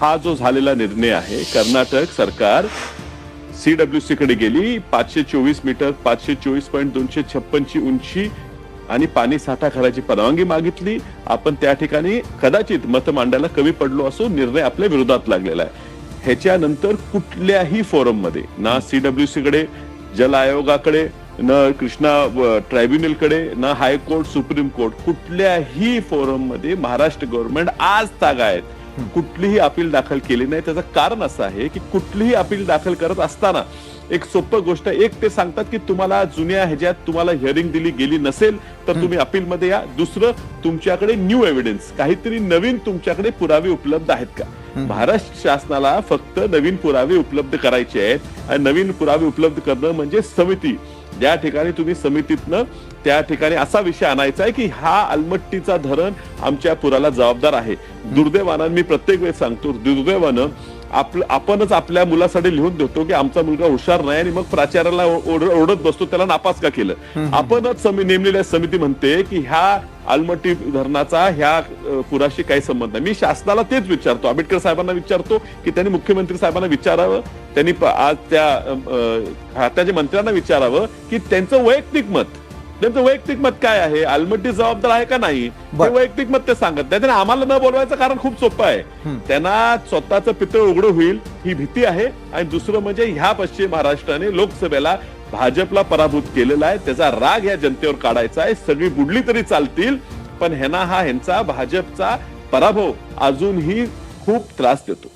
हा जो झालेला निर्णय आहे कर्नाटक सरकार सी डब्ल्यू कडे गेली पाचशे चोवीस मीटर पाचशे चोवीस पॉईंट दोनशे छप्पनची उंची आणि पाणी साठा करायची परवानगी मागितली. आपण त्या ठिकाणी कदाचित मत मांडायला कमी पडलो असो निर्णय आपल्या विरोधात लागलेला आहे. ह्याच्यानंतर कुठल्याही फोरममध्ये ना सीडब्ल्यूसी कडे जल आयोगाकडे न कृष्णा ट्रायब्युनलकडे ना हायकोर्ट सुप्रीम कोर्ट कुठल्याही फोरममध्ये महाराष्ट्र गव्हर्नमेंट आज तागा आहेत. कुठलीही अपील दाखल केली नाही. त्याचं कारण असं आहे की कुठलीही अपील दाखल करत असताना एक सोपं गोष्ट एक ते सांगतात की तुम्हाला जुन्या ह्याच्यात तुम्हाला हिअरिंग दिली गेली नसेल तर तुम्ही अपील मध्ये या. दुसरं तुमच्याकडे न्यू एव्हिडन्स काहीतरी नवीन तुमच्याकडे पुरावे उपलब्ध आहेत का? महाराष्ट्र शासनाला फक्त नवीन पुरावे उपलब्ध करायचे आहेत. आणि नवीन पुरावे उपलब्ध करणं म्हणजे समिती. ज्या ठिकाणी तुम्ही समितीतनं त्या ठिकाणी असा विषय आणायचा आहे की हा अलमट्टीचा धरण आमच्या पुराला जबाबदार आहे. दुर्दैवानं मी प्रत्येक वेळेस सांगतो दुर्दैवानं आपलं आपणच आपल्या मुलासाठी लिहून देतो की आमचा मुलगा हुशार नाही आणि मग प्राचार्याला ओरडत बसतो त्याला नापास का केलं? आपणच समी नेमलेल्या समिती म्हणते की ह्या आलमट्टी धरणाचा ह्या पुराशी काही संबंध नाही. मी शासनाला तेच विचारतो आंबेडकर साहेबांना विचारतो की त्यांनी मुख्यमंत्री साहेबांना विचारावं त्यांनी आज त्या खात्याच्या मंत्र्यांना विचारावं की त्यांचं वैयक्तिक मत त्यांचं वैयक्तिक मत काय आहे? आलमट्टी जबाबदार आहे का नाही? ते बरं. वैयक्तिक मत ते सांगत नाही. त्यांना आम्हाला न बोलवायचं कारण खूप सोपं आहे. त्यांना स्वतःचं पितळ उघडं होईल ही भीती आहे. आणि दुसरं म्हणजे ह्या पश्चिम महाराष्ट्राने लोकसभेला भाजपला पराभूत केलेला आहे. त्याचा राग ह्या जनतेवर काढायचा आहे. सगळी बुडली तरी चालतील पण ह्यांना हा ह्यांचा भाजपचा पराभव अजूनही खूप त्रास देतो.